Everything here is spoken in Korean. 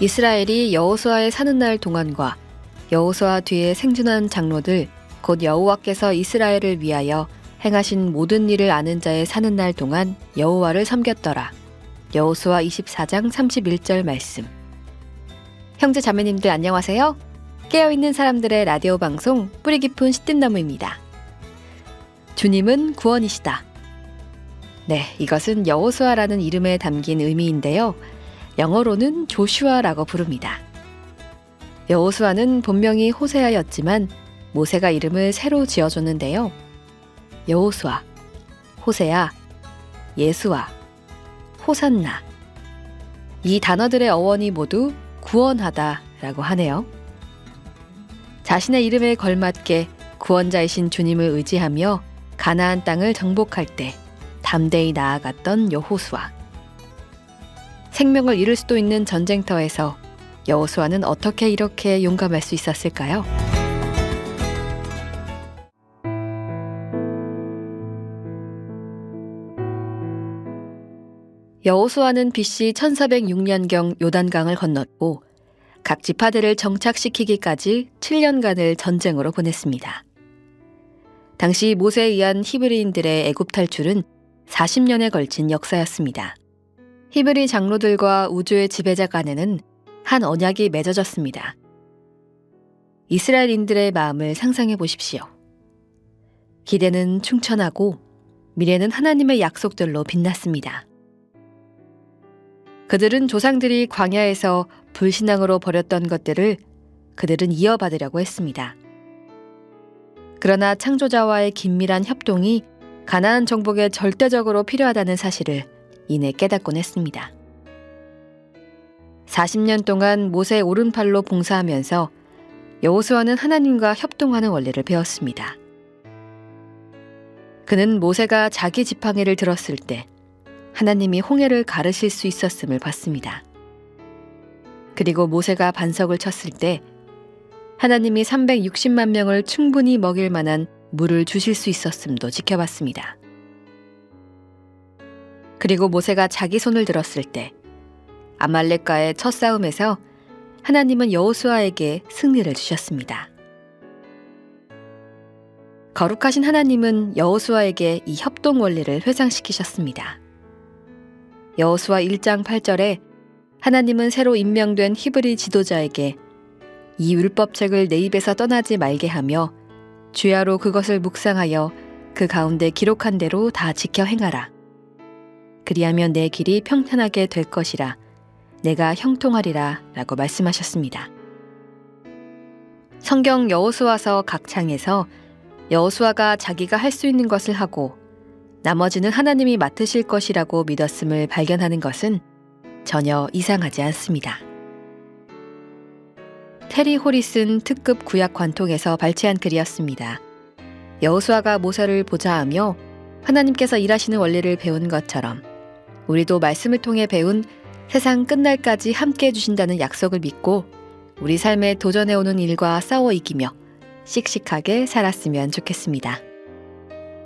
이스라엘이 여호수아의 사는 날 동안과 여호수아 뒤에 생존한 장로들 곧 여호와께서 이스라엘을 위하여 행하신 모든 일을 아는 자의 사는 날 동안 여호와를 섬겼더라. 여호수아 24장 31절 말씀. 형제 자매님들 안녕하세요. 깨어 있는 사람들의 라디오 방송 뿌리 깊은 시뜸나무입니다. 주님은 구원이시다. 네, 이것은 여호수아라는 이름에 담긴 의미인데요. 영어로는 조슈아라고 부릅니다. 여호수아는 본명이 호세아였지만 모세가 이름을 새로 지어줬는데요. 여호수아, 호세아, 예수아, 호산나. 이 단어들의 어원이 모두 구원하다라고 하네요. 자신의 이름에 걸맞게 구원자이신 주님을 의지하며 가나안 땅을 정복할 때 담대히 나아갔던 여호수아. 생명을 잃을 수도 있는 전쟁터에서 여호수아는 어떻게 이렇게 용감할 수 있었을까요? 여호수아는 BC 1406년경 요단강을 건넜고 각 지파들을 정착시키기까지 7년간을 전쟁으로 보냈습니다. 당시 모세에 의한 히브리인들의 애굽 탈출은 40년에 걸친 역사였습니다. 히브리 장로들과 우주의 지배자 간에는 한 언약이 맺어졌습니다. 이스라엘인들의 마음을 상상해 보십시오. 기대는 충천하고 미래는 하나님의 약속들로 빛났습니다. 그들은 조상들이 광야에서 불신앙으로 버렸던 것들을 그들은 이어받으려고 했습니다. 그러나 창조자와의 긴밀한 협동이 가나안 정복에 절대적으로 필요하다는 사실을 이내 깨닫곤 했습니다. 40년 동안 모세의 오른팔로 봉사하면서 여호수아는 하나님과 협동하는 원리를 배웠습니다. 그는 모세가 자기 지팡이를 들었을 때 하나님이 홍해를 가르실 수 있었음을 봤습니다. 그리고 모세가 반석을 쳤을 때 하나님이 360만 명을 충분히 먹일 만한 물을 주실 수 있었음도 지켜봤습니다. 그리고 모세가 자기 손을 들었을 때 아말렉과의 첫 싸움에서 하나님은 여호수아에게 승리를 주셨습니다. 거룩하신 하나님은 여호수아에게 이 협동 원리를 회상시키셨습니다. 여호수아 1장 8절에 하나님은 새로 임명된 히브리 지도자에게 이 율법책을 내 입에서 떠나지 말게 하며 주야로 그것을 묵상하여 그 가운데 기록한 대로 다 지켜 행하라. 그리하면 내 길이 평탄하게 될 것이라 내가 형통하리라 라고 말씀하셨습니다. 성경 여호수아서 각 장에서 여호수아가 자기가 할 수 있는 것을 하고 나머지는 하나님이 맡으실 것이라고 믿었음을 발견하는 것은 전혀 이상하지 않습니다. 테리 호리슨 특급 구약 관통에서 발췌한 글이었습니다. 여호수아가 모세를 보좌하며 하나님께서 일하시는 원리를 배운 것처럼 우리도 말씀을 통해 배운 세상 끝날까지 함께 해주신다는 약속을 믿고 우리 삶에 도전해오는 일과 싸워 이기며 씩씩하게 살았으면 좋겠습니다.